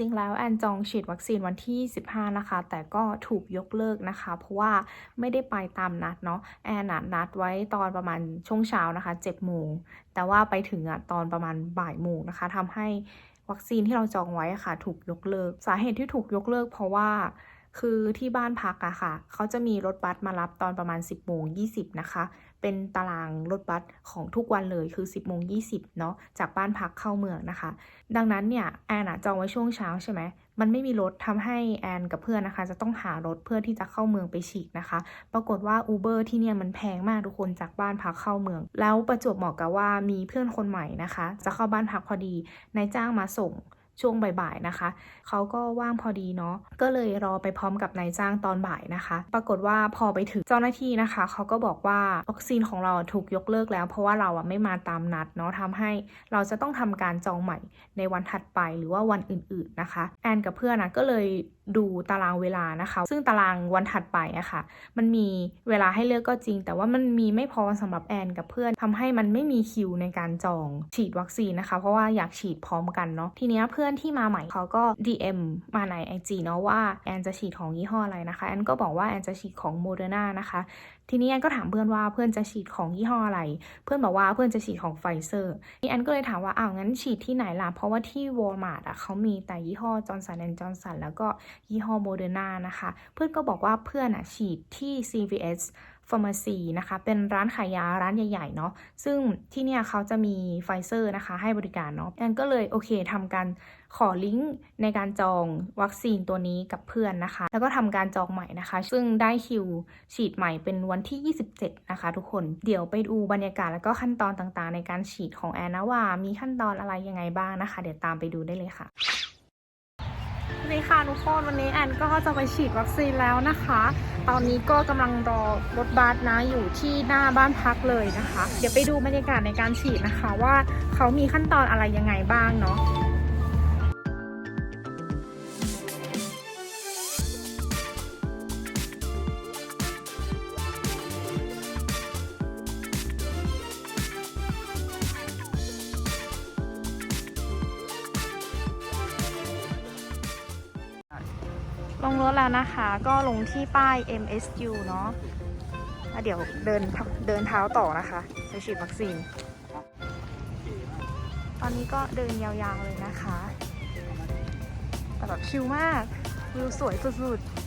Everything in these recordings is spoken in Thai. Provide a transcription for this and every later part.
ริง ๆ แล้วแอนจองฉีดวัคซีนวันที่ 15 นะคะ แต่ก็ถูกยกเลิกนะคะ เพราะว่าไม่ได้ไปตามนัดเนาะแอนนัดไว้ตอนประมาณช่วงเช้านะคะ7โมงแต่ว่าไปถึงอะตอนประมาณบ่ายโมงนะคะทำให้วัคซีนที่เราจองไว้อะค่ะ ถูกยกเลิก สาเหตุที่ถูกยกเลิก เพราะว่าคือที่บ้านพักอะค่ะ เขาจะมีรถบัสมารับตอนประมาณ 10โมง20 นะคะ เป็นตารางรถบัสของทุกวันเลยคือ 10โมง20เนาะจากบ้านพักเข้าเมืองนะคะ ดังนั้นเนี่ยแอนอะจองไว้ช่วงเช้าใช่ไหมมันไม่มีรถทำให้แอนกับเพื่อนนะคะ จะต้องหารถเพื่อที่จะเข้าเมืองไปฉีดนะคะ ปรากฏว่า Uber ที่เนี่ยมันแพงมากทุกคนจากบ้านพักเข้าเมือง แล้วประจวบเหมาะกับว่ามีเพื่อนคนใหม่นะคะ จะเข้าบ้านพักพอดีนายจ้างมาส่ง ช่วงบ่ายๆนะคะ เขาก็ว่างพอดีเนาะ ก็เลยรอไปพร้อมกับนายจ้างตอนบ่ายนะคะ ปรากฏว่าพอไปถึงเจ้าหน้าที่นะคะ เขาก็บอกว่าวัคซีนของเราถูกยกเลิกแล้ว เพราะว่าเราอะไม่มาตามนัดเนาะทำให้เราจะต้องทำการจองใหม่ในวันถัดไปหรือว่าวันอื่นๆนะคะ แอนกับเพื่อนนะก็เลย ดูตารางเวลานะคะ ซึ่งตารางวันถัดไปอะค่ะ มันมีเวลาให้เลือกก็จริง แต่ว่ามันมีไม่พอสำหรับแอนกับเพื่อนทำให้มันไม่มีคิวในการจองฉีดวัคซีนนะคะ เพราะว่าอยากฉีดพร้อมกันเนาะ ทีเนี้ยเพื่อนที่มาใหม่เขาก็ DM มาใน IG เนาะว่าแอนจะฉีดของยี่ห้ออะไรนะคะ แอนก็บอกว่าแอนจะฉีดของโมเดอร์นานะคะ ทีนี้แอนก็ถามเพื่อนว่าเพื่อนจะฉีดของยี่ห้ออะไร เพื่อนบอกว่าเพื่อนจะฉีดของไฟเซอร์ นี่แอนก็เลยถามว่าอ้าวงั้นฉีดที่ไหนล่ะ เพราะว่าที่วอลมาร์ทอะเขามีแต่ยี่ห้อจอร์นสันแอนจอร์นสันแล้วก็ยี่ห้อโมเดอร์นานะคะ เพื่อนก็บอกว่าเพื่อนอะฉีดที่ CVS Pharmacy นะคะ เป็นร้านขายยาร้านใหญ่ๆเนาะ ซึ่งที่เนี่ยเขาจะมีไฟเซอร์นะคะ ให้บริการเนาะแอนก็เลยโอเคทำการขอลิงก์ในการจองวัคซีนตัวนี้กับเพื่อนนะคะ แล้วก็ทำการจองใหม่นะคะ ซึ่งได้คิวฉีดใหม่เป็นวันที่ 27 นะคะ ทุกคน เดี๋ยวไปดูบรรยากาศแล้วก็ขั้นตอนต่างๆ ในการฉีดของแอนนะว่ามีขั้นตอนอะไรยังไงบ้างนะคะ เดี๋ยวตามไปดูได้เลยค่ะ ดีค่ะทุกคนวันนี้แอนก็จะไปฉีดวัคซีนแล้วนะคะ ตอนนี้ก็กำลังรอรถบัสนะอยู่ที่หน้าบ้านพักเลยนะคะ เดี๋ยวไปดูบรรยากาศในการฉีดนะคะ ว่าเขามีขั้นตอนอะไรยังไงบ้างเนาะ ลงรถแล้วนะคะ ก็ลงที่ป้าย MSU เนาะแล้วเดี๋ยวเดินเดินเท้าต่อนะคะไปฉีดวัคซีน ตอนนี้ก็เดินยาวๆเลยนะคะ แต่แบบชิลมาก วิวสวยสุดๆ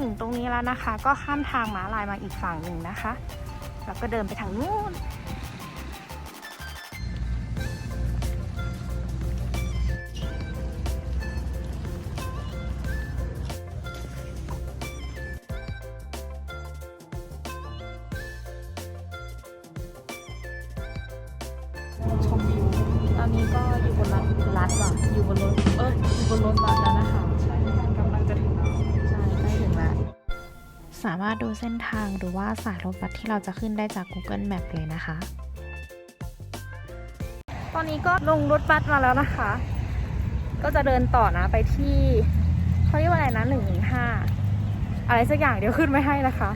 ถึงตรงนี้แล้วนะคะ ก็ข้ามทางม้าลายมาอีกฝั่งหนึ่งนะคะ แล้วก็เดินไปทางนู้นชมวิวตอนนี้ก็อยู่บนรถรัดว่ะอยู่บนรถ เอออยู่บนรถบัสแล้วนะคะ สามารถดูเส้นทางหรือว่าสายรถบัสที่เราจะขึ้นได้จาก Google Map เลยนะคะ ตอนนี้ก็ลงรถบัสมาแล้วนะคะ ก็จะเดินต่อนะไปที่เขาเรียกว่าอะไรนะหนึ่งหนึ่งห้าอะไรสักอย่างเดี๋ยวขึ้นไม่ให้นะคะ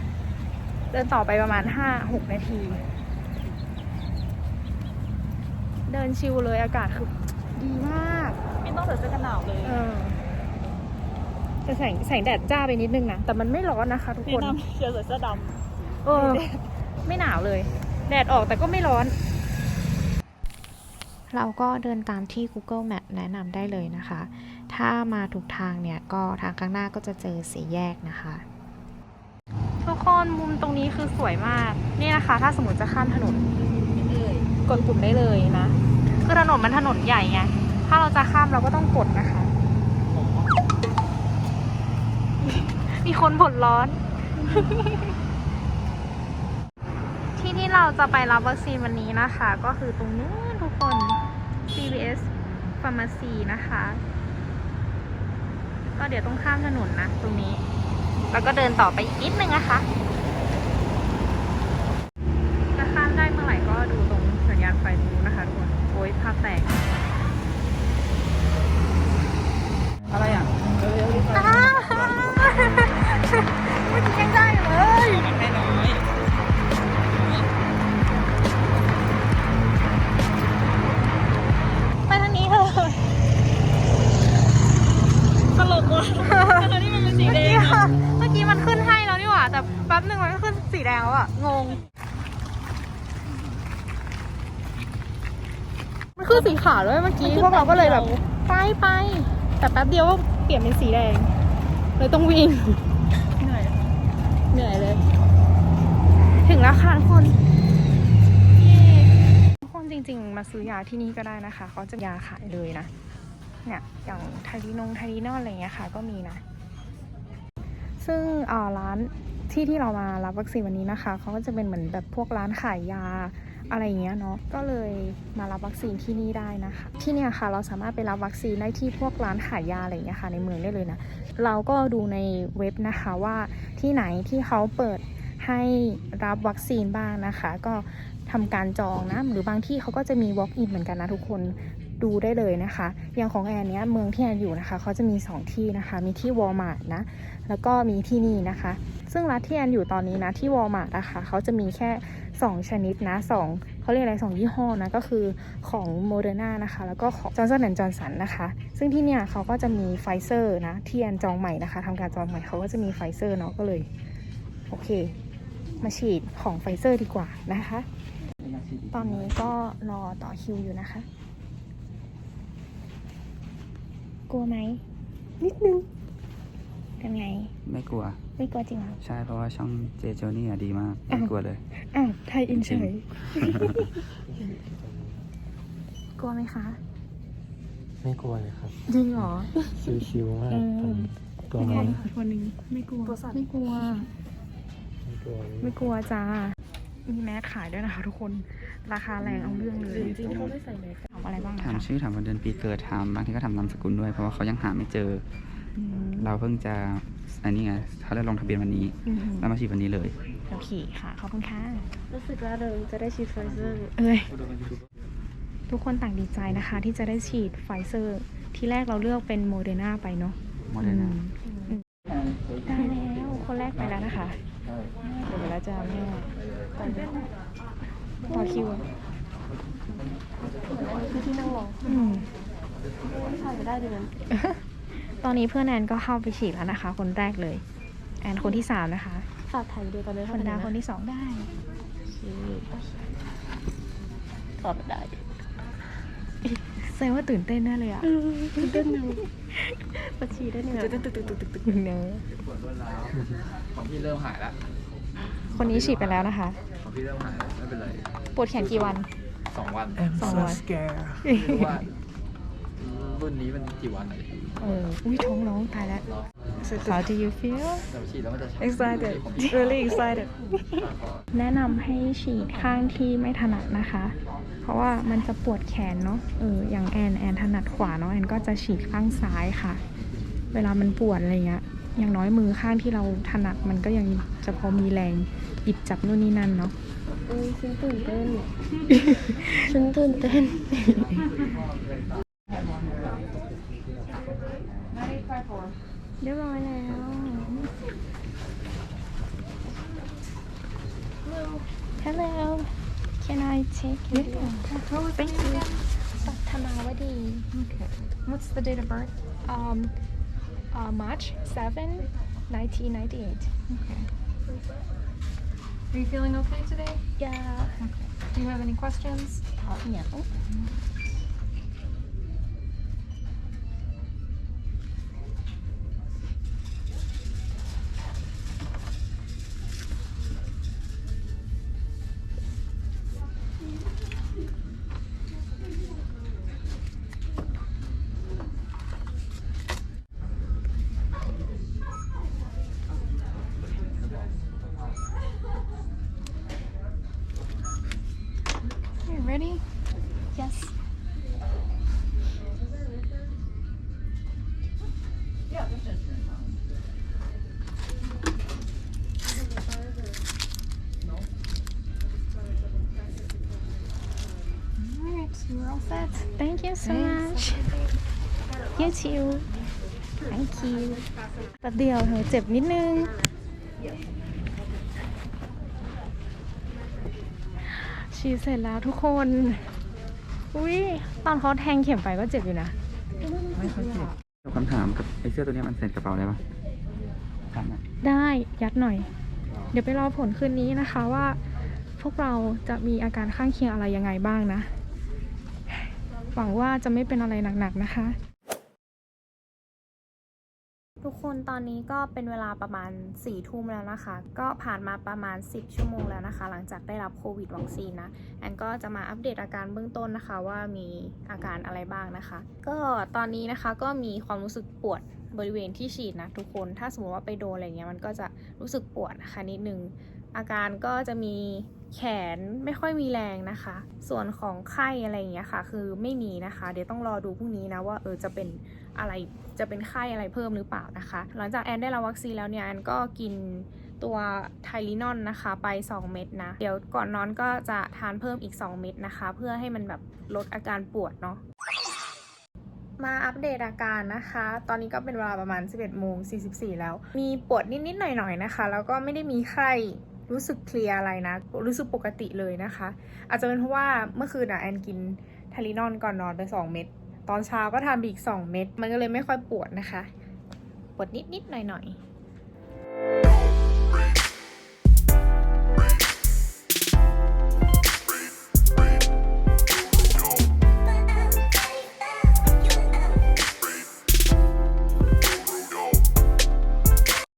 เดินต่อไปประมาณห้าหกนาที เดินชิลเลยอากาศคือดีมาก ไม่ต้องใส่เสื้อกันหนาวเลยเออ แต่แสงแสงแดดจ้าไปนิดนึงนะ แต่มันไม่ร้อนนะคะ ทุกแนะคนนำเชียร์ใส่เสื้อดเออไม่หนาวเลย แดดออกแต่ก็ไม่ร้อน เราก็เดินตามที่ Google Map แนะนำได้เลยนะคะ ถ้ามาถูกทางเนี่ย ก็ทางข้างหน้าก็จะเจอสีแยกนะคะ ทุกคนมุมตรงนี้คือสวยมาก นี่นะคะ ถ้าสมมติจะข้ามถนนำเอ้ยกดปุ่มได้เลยนะ คือถนนมันถนนใหญ่ไงถ้าเราจะข้ามเราก็ต้องกดนะคะ มีคนผลร้อน ที่ที่เราจะไปรับวัคซีนวันนี้นะคะ ก็คือตรงนู้นทุกคน CVS Pharmacy นะคะ ก็เดี๋ยวต้องข้ามถนนนะตรงนี้ แล้วก็เดินต่อไปอีกนิดนึงนะคะ อสีขาวด้วยเมื่อกี้พวกเราก็เลยแบบไปไปแต่แป๊บเดียวก็เปลี่ยนเป็นสีแดงเลยต้องวิ่งเหนื่อยเหนื่อยเลย ถึงแล้วค่ะทุกคนทุกคนจริง ๆ มาซื้อยาที่นี่ก็ได้นะคะเขาจะยาขายเลยนะเนี่ยอย่างไทลีนงไทลีนอลอะไรเงี้ยค่ะ ก็มีนะ ซึ่งอ่อร้านที่ที่เรามารับวัคซีนวันนี้นะคะเขาก็จะเป็นเหมือนแบบพวกร้านขายยา อะไรเงี้ยเนาะก็เลยมารับวัคซีนที่นี่ได้นะคะ ที่เนี่ยค่ะเราสามารถไปรับวัคซีนได้ที่พวกร้านขายยาอะไรเงี้ยค่ะในเมืองได้เลยนะเราก็ดูในเว็บนะคะว่าที่ไหนที่เขาเปิดให้รับวัคซีนบ้างนะคะ ก็ทำการจองนะหรือบางที่เขาก็จะมี walk in เหมือนกันนะทุกคนดูได้เลยนะคะ อย่างของแอนเนี้ยเมืองที่แอนอยู่นะคะเขาจะมี 2 ที่นะคะ มีที่วอลมาร์ทนะ แล้วก็มีที่นี่นะคะ ซึ่งรัฐที่แอนอยู่ตอนนี้นะที่วอลมาร์ทนะคะเขาจะมีแค่ 2 ชนิดนะสองเขาเรียกอะไรสองยี่ห้อนะ ก็คือของโมเดอร์นานะคะ แล้วก็ของจอร์นสันแอนจอร์นสันนะคะ ซึ่งที่เนี่ยเขาก็จะมีไฟเซอร์นะที่แอนจองใหม่นะคะทำการจองใหม่เขาก็จะมีไฟเซอร์เนาะก็เลย โอเค มาฉีดของไฟเซอร์ดีกว่านะคะ ตอนนี้ก็รอต่อคิวอยู่นะคะ กลัวไหมนิดนึง เป็นไง ไม่กลัว ไม่กลัวจริงเหรอ ใช่เพราะว่าช่องเจโจนี่อะดีมาก ไม่กลัวเลย อ้าวไทยอินเฉจริยงกลัวไหมคะ ไม่กลัวเลยครับ จริงเหรอ ชิวๆมากเออผมกลัวไหมคนหนึ่งไม่กลัว ไม่กลัว ไม่กลัวไม่กลัวจ้า มีแมสขายด้วยนะคะทุกคน ราคาแรงเอาเรื่องเลย จริงๆเขาไม่ใส่แมสทำอะไรบ้างนะถามคะชื่อถามวันเดือนปีเกิดถามบางทีก็ถามนามสกุลด้วยเพราะว่าเขายังหาไม่เจอ อืมเราเพิ่งจะอันนี้ไงเขาได้ลงทะเบียนวันนี้ อืมแล้วมาฉีดวันนี้เลย โอเคค่ะ ขอบคุณค่ะ รู้สึกว่าเราจะได้ฉีดไฟเซอร์ เอ้ย ทุกคนต่างดีใจนะคะ ที่จะได้ฉีดไฟเซอร์ ที่แรกเราเลือกเป็นโมเดอร์นาไปเนาะโมเดอร์นาอืมได้แล้ว คนแรกไปแล้วนะคะเดี๋ยวเวลาจะแม่ต่อคิวอะคือที่นั่งรออืม ถ่ายไปได้ด้วยนั้น ตอนนี้เพื่อนแอนก็เข้าไปฉีดแล้วนะคะ คนแรกเลย แอนคนที่สามนะคะฝากถ่ายวิดีโอตอนนี้คนดาคนที่สองได้โอเคตอบได้แสดงว่าตื่นเต้นแน่เลยอะตื่นเต้นอยู่ประชีได้เนี่ยตึกตึกตึกตึกตึกตึกเนอะของพี่เริ่มหายแล้วคนนี้ฉีดไปแล้วนะคะของพี่เริ่มหายแล้วไม่เป็นไรปวดแขนกี่วันสองวันสองวันไม่รู้ว่ารุ่นนี้มันกี่วันเลย เอออุ้ยท้องร้องตายแล้ว How do you feel เดี๋ยวฉีดแล้วมันจะ excited ของพี่ really excited แนะนำให้ฉีดข้างที่ไม่ถนัดนะคะ เพราะว่ามันจะปวดแขนเนาะเอออย่างแอนแอนถนัดขวาเนาะแอนก็จะฉีดข้างซ้ายค่ะ เวลามันปวดอะไรเงี้ยอย่างน้อยมือข้างที่เราถนัดมันก็ยังจะพอมีแรงหยิบจับนู่นนี่นั่นเนาะเอ้ยฉันตื่นเต้นฉันตื่นเต้น เรียบร้อยแล้ว Hello Can I take it? Oh, thank you ปัทมาวดี Okay What's the date of birth? Um uh, March 7 1998 Okay Are you feeling okay today? Yeah Do you have any questions? Yeah You ready? Yes Alright, you're all set. Thank you so much You too Thank you แป๊บเดียวเธอเจ็บนิดนึง ฉีดเสร็จแล้วทุกคน อุ้ยตอนเขาแทงเข็มไปก็เจ็บอยู่นะ ไม่ค่อยเจ็บคำถามกับไอ้เสื้อตัวเนี้ยมันใส่กระเป๋าได้ปะถามหน่อยได้ยัดหน่อย เดี๋ยวไปรอผลคืนนี้นะคะว่า พวกเราจะมีอาการข้างเคียงอะไรยังไงบ้างนะ หวังว่าจะไม่เป็นอะไรหนักๆนะคะ ทุกคนตอนนี้ก็เป็นเวลาประมาณ4ี่ทุ่มแล้วนะคะ ก็ผ่านมาประมาณ 10 ชั่วโมงแล้วนะคะ หลังจากได้รับโควิดวัคซีนนะ แอนก็จะมาอัปเดตอาการเบื้องต้นนะคะว่ามีอาการอะไรบ้างนะคะ ก็ตอนนี้นะคะก็มีความรู้สึกปวดบริเวณที่ฉีดนะทุกคน ถ้าสมมติว่าไปโดนอะไรเงี้ยมันก็จะรู้สึกปวดนะคะนิดนึง อาการก็จะมี แขนไม่ค่อยมีแรงนะคะ ส่วนของไข้อะไรอย่างเงี้ยค่ะ คือไม่มีนะคะ เดี๋ยวต้องรอดูพรุ่งนี้นะว่าเออจะเป็นอะไรจะเป็นไข้อะไรเพิ่มหรือเปล่านะคะ หลังจากแอนได้รับวัคซีนแล้วเนี่ยแอนก็กินตัวไทลินอนนะคะไป 2 เม็ดนะ เดี๋ยวก่อนนอนก็จะทานเพิ่มอีก 2 เม็ดนะคะ เพื่อให้มันแบบลดอาการปวดเนาะมาอัปเดตอาการนะคะ ตอนนี้ก็เป็นเวลาประมาณ 11โมง44 แล้ว มีปวดนิด ๆ หน่อย ๆ นะคะ แล้วก็ไม่ได้มีไข้ รู้สึกเคลียร์อะไรนะ รู้สึกปกติเลยนะคะ อาจจะเป็นเพราะว่าเมื่อคืนอะแอนกินทารินอนก่อนนอนไป 2 เม็ดตอนเช้าก็ทานอีก 2 เม็ดมันก็เลยไม่ค่อยปวดนะคะ ปวดนิดๆหน่อยๆ